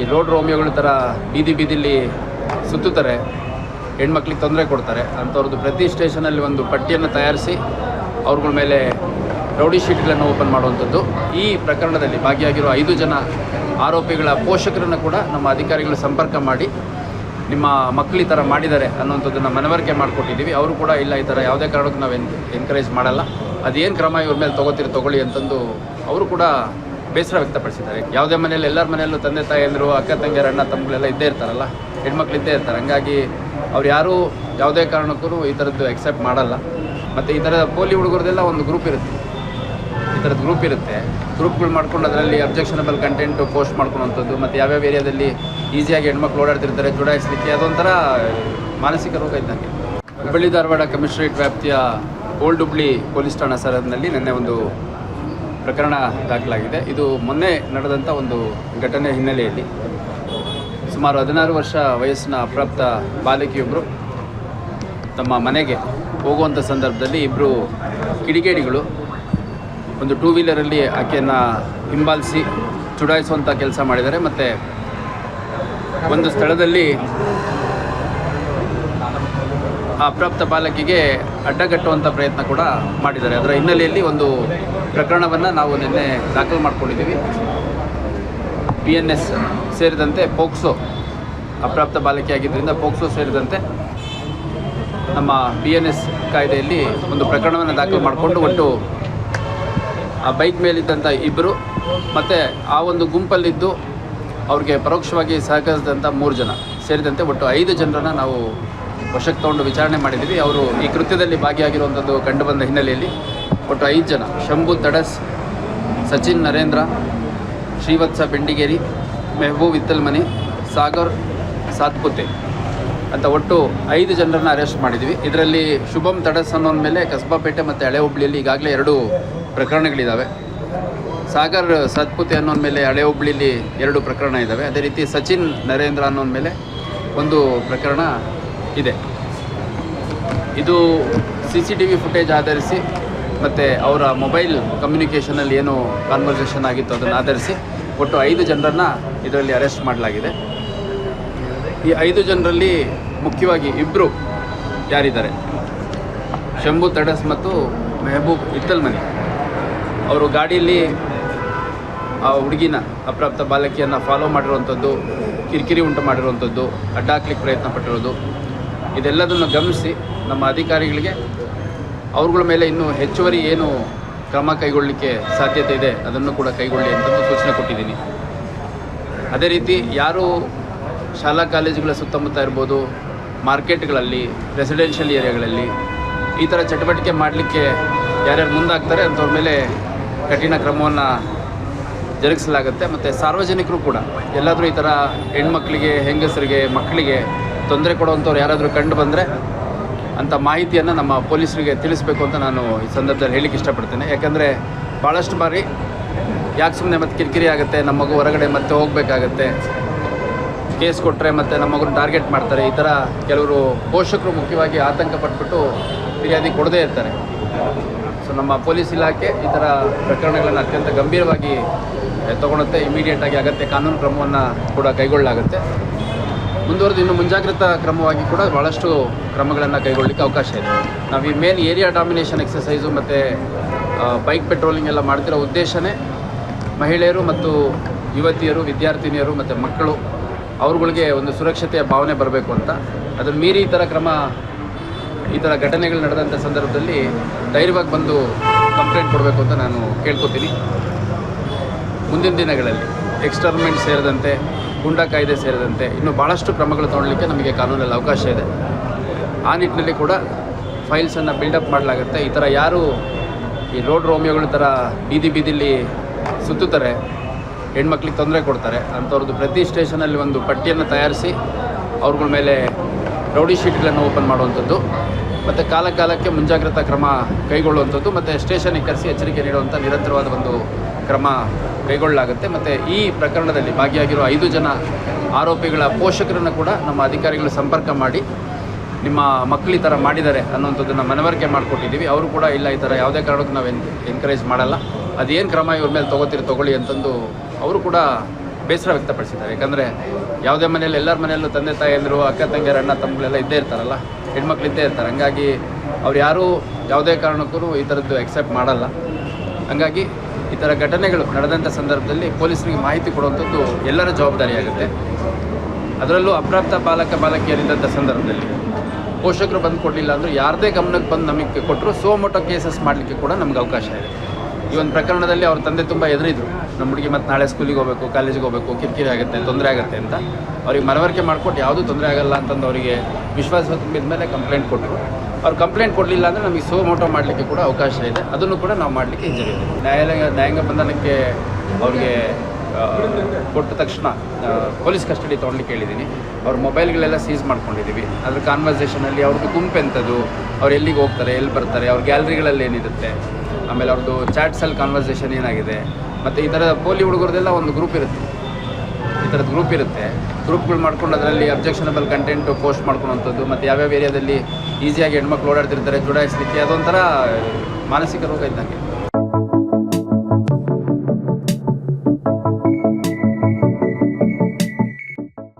ಈ ರೋಡ್ ರೋಮಿಯೋಗಳ ಥರ ಬೀದಿ ಬೀದಿಲಿ ಸುತ್ತುತ್ತಾರೆ. ಹೆಣ್ಮಕ್ಳಿಗೆ ತೊಂದರೆ ಕೊಡ್ತಾರೆ. ಅಂಥವ್ರದ್ದು ಪ್ರತಿ ಸ್ಟೇಷನಲ್ಲಿ ಒಂದು ಪಟ್ಟಿಯನ್ನು ತಯಾರಿಸಿ ಅವ್ರಗಳ ಮೇಲೆ ರೌಡಿ ಶೀಟ್ಗಳನ್ನು ಓಪನ್ ಮಾಡುವಂಥದ್ದು. ಈ ಪ್ರಕರಣದಲ್ಲಿ ಭಾಗಿಯಾಗಿರುವ ಐದು ಜನ ಆರೋಪಿಗಳ ಪೋಷಕರನ್ನು ಕೂಡ ನಮ್ಮ ಅಧಿಕಾರಿಗಳು ಸಂಪರ್ಕ ಮಾಡಿ ನಿಮ್ಮ ಮಕ್ಕಳು ಈ ಥರ ಮಾಡಿದ್ದಾರೆ ಅನ್ನೋಂಥದ್ದನ್ನು ಮನವರಿಕೆ ಮಾಡಿಕೊಟ್ಟಿದ್ದೀವಿ. ಅವರು ಕೂಡ ಇಲ್ಲ ಈ ಥರ ಯಾವುದೇ ಕಾರಣಕ್ಕೂ ನಾವು ಎನ್ ಎನ್ಕರೇಜ್ ಮಾಡಲ್ಲ. ಅದೇನು ಕ್ರಮ ಇವ್ರ ಮೇಲೆ ತೊಗೋತೀರಿ, ತೊಗೊಳ್ಳಿ ಅಂತಂದು ಅವರು ಕೂಡ ಬೇಸರ ವ್ಯಕ್ತಪಡಿಸಿದ್ದಾರೆ. ಯಾವುದೇ ಮನೆಯಲ್ಲಿ ಎಲ್ಲರ ಮನೆಯಲ್ಲೂ ತಂದೆ ತಾಯಿಯಂದರು, ಅಕ್ಕ ತಂಗಿಯರ, ಅಣ್ಣ ತಮ್ಮಗಳೆಲ್ಲ ಇದ್ದೇ ಇರ್ತಾರಲ್ಲ, ಹೆಣ್ಮಕ್ಳು ಇದ್ದೇ ಇರ್ತಾರೆ. ಹಂಗಾಗಿ ಅವ್ರು ಯಾರೂ ಯಾವುದೇ ಕಾರಣಕ್ಕೂ ಈ ಥರದ್ದು ಎಕ್ಸೆಪ್ಟ್ ಮಾಡಲ್ಲ. ಮತ್ತು ಈ ಥರದ ಪೋಲಿ ಹುಡುಗರದೆಲ್ಲ ಒಂದು ಗ್ರೂಪ್ ಇರುತ್ತೆ. ಈ ಥರದ್ದು ಗ್ರೂಪ್ ಇರುತ್ತೆ. ಗ್ರೂಪ್ಗಳು ಮಾಡ್ಕೊಂಡು ಅದರಲ್ಲಿ ಅಬ್ಜೆಕ್ಷನಬಲ್ ಕಂಟೆಂಟು ಪೋಸ್ಟ್ ಮಾಡ್ಕೊಳ್ಳುವಂಥದ್ದು ಮತ್ತು ಯಾವ್ಯಾವ ಏರಿಯಾದಲ್ಲಿ ಈಸಿಯಾಗಿ ಹೆಣ್ಮಕ್ಳು ಓಡಾಡ್ತಿರ್ತಾರೆ ಜೋಡಾಯಿಸ್ಲಿಕ್ಕೆ ಅದೊಂಥರ ಮಾನಸಿಕ ರೋಗ ಇದ್ದಂಗೆ. ಹುಬ್ಬಳ್ಳಿ ಧಾರವಾಡ ಕಮಿಷನರೇಟ್ ವ್ಯಾಪ್ತಿಯ ಓಲ್ಡ್ ಹುಬ್ಳಿ ಪೊಲೀಸ್ ಠಾಣಾ ಸರಹದ್ದಿನಲ್ಲಿ ನಿನ್ನೆ ಒಂದು ಪ್ರಕರಣ ದಾಖಲಾಗಿದೆ. ಇದು ಮೊನ್ನೆ ನಡೆದಂಥ ಒಂದು ಘಟನೆ ಹಿನ್ನೆಲೆಯಲ್ಲಿ. ಸುಮಾರು ಹದಿನಾರು ವರ್ಷ ವಯಸ್ಸಿನ ಅಪ್ರಾಪ್ತ ಬಾಲಕಿಯೊಬ್ಬರು ತಮ್ಮ ಮನೆಗೆ ಹೋಗುವಂಥ ಸಂದರ್ಭದಲ್ಲಿ ಇಬ್ಬರು ಕಿಡಿಗೇಡಿಗಳು ಒಂದು ಟೂ ವೀಲರಲ್ಲಿ ಆಕೆಯನ್ನು ಹಿಂಬಾಲಿಸಿ ಚುಡಾಯಿಸುವಂಥ ಕೆಲಸ ಮಾಡಿದ್ದಾರೆ. ಮತ್ತು ಒಂದು ಸ್ಥಳದಲ್ಲಿ ಅಪ್ರಾಪ್ತ ಬಾಲಕಿಗೆ ಅಡ್ಡಗಟ್ಟುವಂಥ ಪ್ರಯತ್ನ ಕೂಡ ಮಾಡಿದ್ದಾರೆ. ಅದರ ಹಿನ್ನೆಲೆಯಲ್ಲಿ ಒಂದು ಪ್ರಕರಣವನ್ನು ನಾವು ನಿನ್ನೆ ದಾಖಲು ಮಾಡಿಕೊಂಡಿದ್ದೀವಿ. ಬಿ ಎನ್ ಎಸ್ ಸೇರಿದಂತೆ ಪೋಕ್ಸೋ ಅಪ್ರಾಪ್ತ ಬಾಲಕಿಯಾಗಿದ್ದರಿಂದ ಪೋಕ್ಸೋ ಸೇರಿದಂತೆ ನಮ್ಮ ಬಿ ಎನ್ ಎಸ್ ಕಾಯ್ದೆಯಲ್ಲಿ ಒಂದು ಪ್ರಕರಣವನ್ನು ದಾಖಲು ಮಾಡಿಕೊಂಡು ಒಟ್ಟು ಆ ಬೈಕ್ ಮೇಲಿದ್ದಂಥ ಇಬ್ಬರು ಮತ್ತು ಆ ಒಂದು ಗುಂಪಲ್ಲಿದ್ದು ಅವ್ರಿಗೆ ಪರೋಕ್ಷವಾಗಿ ಸಹಕರಿಸಿದಂಥ ಮೂರು ಜನ ಸೇರಿದಂತೆ ಒಟ್ಟು ಐದು ಜನರನ್ನು ನಾವು ವಶಕ್ಕೆ ತಗೊಂಡು ವಿಚಾರಣೆ ಮಾಡಿದ್ದೀವಿ. ಅವರು ಈ ಕೃತ್ಯದಲ್ಲಿ ಭಾಗಿಯಾಗಿರುವಂಥದ್ದು ಕಂಡುಬಂದ ಹಿನ್ನೆಲೆಯಲ್ಲಿ ಒಟ್ಟು ಐದು ಜನ. ಶಂಭು ತಡಸ್, ಸಚಿನ್ ನರೇಂದ್ರ, ಶ್ರೀವತ್ಸ ಬೆಂಡಿಗೇರಿ, ಮೆಹಬೂಬ್ ಇತ್ತಲ್ಮನಿ ಸಾಗರ್ ಸಾತ್ಪುತೆ ಅಂತ ಒಟ್ಟು ಐದು ಜನರನ್ನು ಅರೆಸ್ಟ್ ಮಾಡಿದ್ವಿ ಇದರಲ್ಲಿ ಶುಭಂ ತಡಸ್ ಅನ್ನೋದ ಮೇಲೆ ಕಸ್ಬಾಪೇಟೆ ಮತ್ತು ಹಳೆ ಹುಬ್ಳಿಯಲ್ಲಿ ಈಗಾಗಲೇ ಎರಡು ಪ್ರಕರಣಗಳಿದ್ದಾವೆ ಸಾಗರ್ ಸತ್ಪುತೆ ಅನ್ನೋದ ಮೇಲೆ ಹಳೆ ಹುಬ್ಳಿಯಲ್ಲಿ ಎರಡು ಪ್ರಕರಣ ಇದ್ದಾವೆ ಅದೇ ರೀತಿ ಸಚಿನ್ ನರೇಂದ್ರ ಅನ್ನೋದ ಮೇಲೆ ಒಂದು ಪ್ರಕರಣ ಇದೆ. ಇದು C C T V footage ಆಧರಿಸಿ ಮತ್ತು ಅವರ ಮೊಬೈಲ್ ಕಮ್ಯುನಿಕೇಷನಲ್ಲಿ ಏನು ಕಾನ್ವರ್ಸೇಷನ್ ಆಗಿತ್ತು ಅದನ್ನು ಆಧರಿಸಿ ಒಟ್ಟು ಐದು ಜನರನ್ನು ಇದರಲ್ಲಿ ಅರೆಸ್ಟ್ ಮಾಡಲಾಗಿದೆ. ಈ ಐದು ಜನರಲ್ಲಿ ಮುಖ್ಯವಾಗಿ ಇಬ್ಬರು ಯಾರಿದ್ದಾರೆ? ಶಂಭು ತಡಸ್ ಮತ್ತು ಮೆಹಬೂಬ್ ಇತ್ತಲ್ಮನಿ ಅವರು ಗಾಡಿಯಲ್ಲಿ ಆ ಹುಡುಗಿನ ಅಪ್ರಾಪ್ತ ಬಾಲಕಿಯನ್ನು ಫಾಲೋ ಮಾಡಿರುವಂಥದ್ದು ಕಿರಿಕಿರಿ ಉಂಟು ಮಾಡಿರುವಂಥದ್ದು ಅಡ್ಡಾಕ್ಲಿಕ್ಕೆ ಪ್ರಯತ್ನ ಪಟ್ಟಿರೋದು ಇದೆಲ್ಲದನ್ನು ಗಮನಿಸಿ ನಮ್ಮ ಅಧಿಕಾರಿಗಳಿಗೆ. ಅವ್ರುಗಳ ಮೇಲೆ ಇನ್ನೂ ಹೆಚ್ಚುವರಿ ಏನು ಕ್ರಮ ಕೈಗೊಳ್ಳಲಿಕ್ಕೆ ಸಾಧ್ಯತೆ ಇದೆ, ಅದನ್ನು ಕೂಡ ಕೈಗೊಳ್ಳಿ ಅಂತಂದು ಸೂಚನೆ ಕೊಟ್ಟಿದ್ದೀನಿ. ಅದೇ ರೀತಿ ಯಾರು ಶಾಲಾ ಕಾಲೇಜುಗಳ ಸುತ್ತಮುತ್ತ ಇರ್ಬೋದು, ಮಾರ್ಕೆಟ್ಗಳಲ್ಲಿ, ರೆಸಿಡೆನ್ಷಿಯಲ್ ಏರಿಯಾಗಳಲ್ಲಿ, ಈ ಥರ ಚಟುವಟಿಕೆ ಮಾಡಲಿಕ್ಕೆ ಯಾರ್ಯಾರು ಮುಂದಾಗ್ತಾರೆ ಅಂಥವ್ರ ಮೇಲೆ ಕಠಿಣ ಕ್ರಮವನ್ನು ಜರುಗಿಸಲಾಗುತ್ತೆ. ಮತ್ತು ಸಾರ್ವಜನಿಕರು ಕೂಡ, ಎಲ್ಲಾದರೂ ಈ ಥರ ಹೆಣ್ಮಕ್ಳಿಗೆ, ಹೆಂಗಸರಿಗೆ, ಮಕ್ಕಳಿಗೆ ತೊಂದರೆ ಕೊಡುವಂಥವ್ರು ಯಾರಾದರೂ ಕಂಡು ಬಂದರೆ ಅಂಥ ಮಾಹಿತಿಯನ್ನು ನಮ್ಮ ಪೊಲೀಸರಿಗೆ ತಿಳಿಸ್ಬೇಕು ಅಂತ ನಾನು ಈ ಸಂದರ್ಭದಲ್ಲಿ ಹೇಳಲಿಕ್ಕೆ ಇಷ್ಟಪಡ್ತೇನೆ. ಯಾಕಂದರೆ ಭಾಳಷ್ಟು ಬಾರಿ ಯಾಕೆ ಸುಮ್ಮನೆ ಮತ್ತೆ ಕಿರಿಕಿರಿ ಆಗುತ್ತೆ, ನಮ್ಮ ಮಗು ಹೊರಗಡೆ ಮತ್ತೆ ಹೋಗಬೇಕಾಗತ್ತೆ, ಕೇಸ್ ಕೊಟ್ಟರೆ ಮತ್ತು ನಮ್ಮ ಮಗನ ಟಾರ್ಗೆಟ್ ಮಾಡ್ತಾರೆ, ಈ ಥರ ಕೆಲವರು ಪೋಷಕರು ಮುಖ್ಯವಾಗಿ ಆತಂಕ ಪಟ್ಬಿಟ್ಟು ಫಿರ್ಯಾದಿ ಕೊಡದೇ ಇರ್ತಾರೆ. ಸೊ ನಮ್ಮ ಪೊಲೀಸ್ ಇಲಾಖೆ ಈ ಥರ ಪ್ರಕರಣಗಳನ್ನು ಅತ್ಯಂತ ಗಂಭೀರವಾಗಿ ತೊಗೊಳುತ್ತೆ ಇಮಿಡಿಯೇಟಾಗಿ ಅಗತ್ಯ ಕಾನೂನು ಕ್ರಮವನ್ನು ಕೂಡ ಕೈಗೊಳ್ಳಲಾಗುತ್ತೆ. ಮುಂದುವರೆದು ಇನ್ನು ಮುಂಜಾಗ್ರತಾ ಕ್ರಮವಾಗಿ ಕೂಡ ಭಾಳಷ್ಟು ಕ್ರಮಗಳನ್ನು ಕೈಗೊಳ್ಳಲಿಕ್ಕೆ ಅವಕಾಶ ಇದೆ. ನಾವು ಈ ಮೇನ್ ಏರಿಯಾ ಡಾಮಿನೇಷನ್ ಎಕ್ಸಸೈಸು ಮತ್ತು ಬೈಕ್ ಪೆಟ್ರೋಲಿಂಗ್ ಎಲ್ಲ ಮಾಡ್ತಿರೋ ಉದ್ದೇಶವೇ ಮಹಿಳೆಯರು ಮತ್ತು ಯುವತಿಯರು, ವಿದ್ಯಾರ್ಥಿನಿಯರು ಮತ್ತು ಮಕ್ಕಳು ಅವ್ರುಗಳಿಗೆ ಒಂದು ಸುರಕ್ಷತೆಯ ಭಾವನೆ ಬರಬೇಕು ಅಂತ. ಅದನ್ನು ಮೀರಿ ಈ ಥರ ಕ್ರಮ, ಈ ಥರ ಘಟನೆಗಳು ನಡೆದಂಥ ಸಂದರ್ಭದಲ್ಲಿ ಧೈರ್ಯವಾಗಿ ಬಂದು ಕಂಪ್ಲೇಂಟ್ ಕೊಡಬೇಕು ಅಂತ ನಾನು ಕೇಳ್ಕೊತೀನಿ. ಮುಂದಿನ ದಿನಗಳಲ್ಲಿ ಎಕ್ಸ್ಟರ್ಮೆಂಟ್ ಸೇರಿದಂತೆ ಗುಂಡಾ ಕಾಯ್ದೆ ಸೇರಿದಂತೆ ಇನ್ನೂ ಭಾಳಷ್ಟು ಕ್ರಮಗಳು ತಗೊಳ್ಳಿಕ್ಕೆ ನಮಗೆ ಕಾನೂನಲ್ಲಿ ಅವಕಾಶ ಇದೆ. ಆ ನಿಟ್ಟಿನಲ್ಲಿ ಕೂಡ ಫೈಲ್ಸನ್ನು ಬಿಲ್ಡಪ್ ಮಾಡಲಾಗುತ್ತೆ. ಈ ಥರ ಯಾರು ಈ ರೋಡ್ ರೋಮಿಯೋಗಳ ಥರ ಬೀದಿ ಬೀದಿಲಿ ಸುತ್ತುತ್ತಾರೆ, ಹೆಣ್ಮಕ್ಳಿಗೆ ತೊಂದರೆ ಕೊಡ್ತಾರೆ, ಅಂಥವ್ರದ್ದು ಪ್ರತಿ ಸ್ಟೇಷನಲ್ಲಿ ಒಂದು ಪಟ್ಟಿಯನ್ನು ತಯಾರಿಸಿ ಅವ್ರಗಳ ಮೇಲೆ ರೌಡಿ ಶೀಟ್ಗಳನ್ನು ಓಪನ್ ಮಾಡುವಂಥದ್ದು, ಮತ್ತು ಕಾಲ ಕಾಲಕ್ಕೆ ಮುಂಜಾಗ್ರತಾ ಕ್ರಮ ಕೈಗೊಳ್ಳುವಂಥದ್ದು, ಮತ್ತು ಸ್ಟೇಷನಿಗೆ ಕರೆಸಿ ಎಚ್ಚರಿಕೆ ನೀಡುವಂಥ ನಿರಂತರವಾದ ಒಂದು ಕ್ರಮ ಕೈಗೊಳ್ಳಲಾಗುತ್ತೆ. ಮತ್ತು ಈ ಪ್ರಕರಣದಲ್ಲಿ ಭಾಗಿಯಾಗಿರುವ ಐದು ಜನ ಆರೋಪಿಗಳ ಪೋಷಕರನ್ನು ಕೂಡ ನಮ್ಮ ಅಧಿಕಾರಿಗಳು ಸಂಪರ್ಕ ಮಾಡಿ, ನಿಮ್ಮ ಮಕ್ಕಳು ಈ ಥರ ಮಾಡಿದ್ದಾರೆ ಅನ್ನೋಂಥದ್ದನ್ನು ಮನವರಿಕೆ ಮಾಡಿಕೊಟ್ಟಿದ್ದೀವಿ. ಅವರು ಕೂಡ ಇಲ್ಲ, ಈ ಥರ ಯಾವುದೇ ಕಾರಣಕ್ಕೂ ನಾವು ಎನ್ ಎನ್ಕರೇಜ್ ಮಾಡಲ್ಲ. ಅದೇನು ಕ್ರಮ ಇವ್ರ ಮೇಲೆ ತೊಗೋತೀರಿ, ತೊಗೊಳ್ಳಿ ಅಂತಂದು ಅವರು ಕೂಡ ಬೇಸರ ವ್ಯಕ್ತಪಡಿಸಿದ್ದಾರೆ. ಯಾಕಂದರೆ ಯಾವುದೇ ಮನೆಯಲ್ಲಿ ಎಲ್ಲರ ಮನೆಯಲ್ಲೂ ತಂದೆ ತಾಯಿಯಂದರು, ಅಕ್ಕ ತಂಗಿಯರು, ಅಣ್ಣ ತಮ್ಮಗಳೆಲ್ಲ ಇದ್ದೇ ಇರ್ತಾರಲ್ಲ, ಹೆಣ್ಮಕ್ಳು ಇದ್ದೇ ಇರ್ತಾರೆ. ಹಂಗಾಗಿ ಅವ್ರು ಯಾರೂ ಯಾವುದೇ ಕಾರಣಕ್ಕೂ ಈ ಥರದ್ದು ಎಕ್ಸೆಪ್ಟ್ ಮಾಡಲ್ಲ. ಹಂಗಾಗಿ ಈ ಥರ ಘಟನೆಗಳು ನಡೆದಂಥ ಸಂದರ್ಭದಲ್ಲಿ ಪೊಲೀಸರಿಗೆ ಮಾಹಿತಿ ಕೊಡುವಂಥದ್ದು ಎಲ್ಲರ ಜವಾಬ್ದಾರಿಯಾಗುತ್ತೆ. ಅದರಲ್ಲೂ ಅಪ್ರಾಪ್ತ ಬಾಲಕ ಬಾಲಕಿಯರಿದ್ದಂಥ ಸಂದರ್ಭದಲ್ಲಿ ಪೋಷಕರು ಬಂದು ಕೊಡಲಿಲ್ಲ ಅಂದರೂ ಯಾರದೇ ಗಮನಕ್ಕೆ ಬಂದು ನಮಗೆ ಕೊಟ್ಟರು ಸೋಮೋಟೋ ಕೇಸಸ್ ಮಾಡಲಿಕ್ಕೆ ಕೂಡ ನಮ್ಗೆ ಅವಕಾಶ ಇದೆ. ಈ ಒಂದು ಪ್ರಕರಣದಲ್ಲಿ ಅವ್ರ ತಂದೆ ತುಂಬ ಎದುರಿದ್ರು ನಮ್ಮ ಹುಡುಗಿ ಮತ್ತು ನಾಳೆ ಸ್ಕೂಲಿಗೆ ಹೋಗಬೇಕು, ಕಾಲೇಜಿಗೆ ಹೋಗಬೇಕು, ಕಿರಿಕಿರಿ ಆಗುತ್ತೆ, ತೊಂದರೆ ಆಗುತ್ತೆ ಅಂತ. ಅವ್ರಿಗೆ ಮನವರಿಕೆ ಮಾಡಿಕೊಟ್ಟು ಯಾವುದೂ ತೊಂದರೆ ಆಗಲ್ಲ ಅಂತಂದು ಅವರಿಗೆ ವಿಶ್ವಾಸ ತುಂಬಿದ ಮೇಲೆ ಕಂಪ್ಲೇಂಟ್ ಕೊಟ್ಟರು. ಅವ್ರು ಕಂಪ್ಲೇಂಟ್ ಕೊಡಲಿಲ್ಲ ಅಂದರೆ ನಮಗೆ ಸೋ ಮೋಟೋ ಮಾಡಲಿಕ್ಕೆ ಕೂಡ ಅವಕಾಶ ಇದೆ. ಅದನ್ನು ಕೂಡ ನಾವು ಮಾಡಲಿಕ್ಕೆ ಹಿಂಜರಿದೆ ನ್ಯಾಯಾಲಯ, ನ್ಯಾಯಾಂಗ ಬಂಧನಕ್ಕೆ ಅವ್ರಿಗೆ ಕೊಟ್ಟ ತಕ್ಷಣ ಪೊಲೀಸ್ ಕಸ್ಟಡಿ ತೊಗೊಳ್ಲಿಕ್ಕೆ ಹೇಳಿದ್ದೀನಿ. ಅವ್ರ ಮೊಬೈಲ್ಗಳೆಲ್ಲ ಸೀಸ್ ಮಾಡ್ಕೊಂಡಿದ್ದೀವಿ. ಅದ್ರ ಕಾನ್ವರ್ಸೇಷನಲ್ಲಿ ಅವ್ರದ್ದು ಗುಂಪು ಎಂಥದ್ದು, ಅವ್ರು ಎಲ್ಲಿಗೆ ಹೋಗ್ತಾರೆ, ಎಲ್ಲಿ ಬರ್ತಾರೆ, ಅವ್ರ ಗ್ಯಾಲರಿಗಳಲ್ಲಿ ಏನಿರುತ್ತೆ, ಆಮೇಲೆ ಅವ್ರದ್ದು ಚಾಟ್ಸಲ್ಲಿ ಕಾನ್ವರ್ಸೇಷನ್ ಏನಾಗಿದೆ, ಮತ್ತು ಈ ಥರದ ಪೋಲಿ ಹುಡುಗರದೆಲ್ಲ ಒಂದು ಗ್ರೂಪ್ ಇರುತ್ತೆ. ಈ ಥರದ್ದು ಗ್ರೂಪ್ ಇರುತ್ತೆ. ಗ್ರೂಪ್ಗಳು ಮಾಡ್ಕೊಂಡು ಅದರಲ್ಲಿ ಅಬ್ಜೆಕ್ಷನಬಲ್ ಕಂಟೆಂಟು ಪೋಸ್ಟ್ ಮಾಡ್ಕೊಳೋಂಥದ್ದು, ಮತ್ತು ಯಾವ್ಯಾವ ಏರಿಯಾದಲ್ಲಿ ಈಸಿಯಾಗಿ ಹೆಣ್ಮಕ್ಳು ಓಡಾಡ್ತಿರ್ತಾರೆ ಜುಡಾಯಿಸ್ಲಿಕ್ಕೆ ಅದೊಂಥರ ಮಾನಸಿಕ ರೋಗ ಇದ್ದಂಗೆ.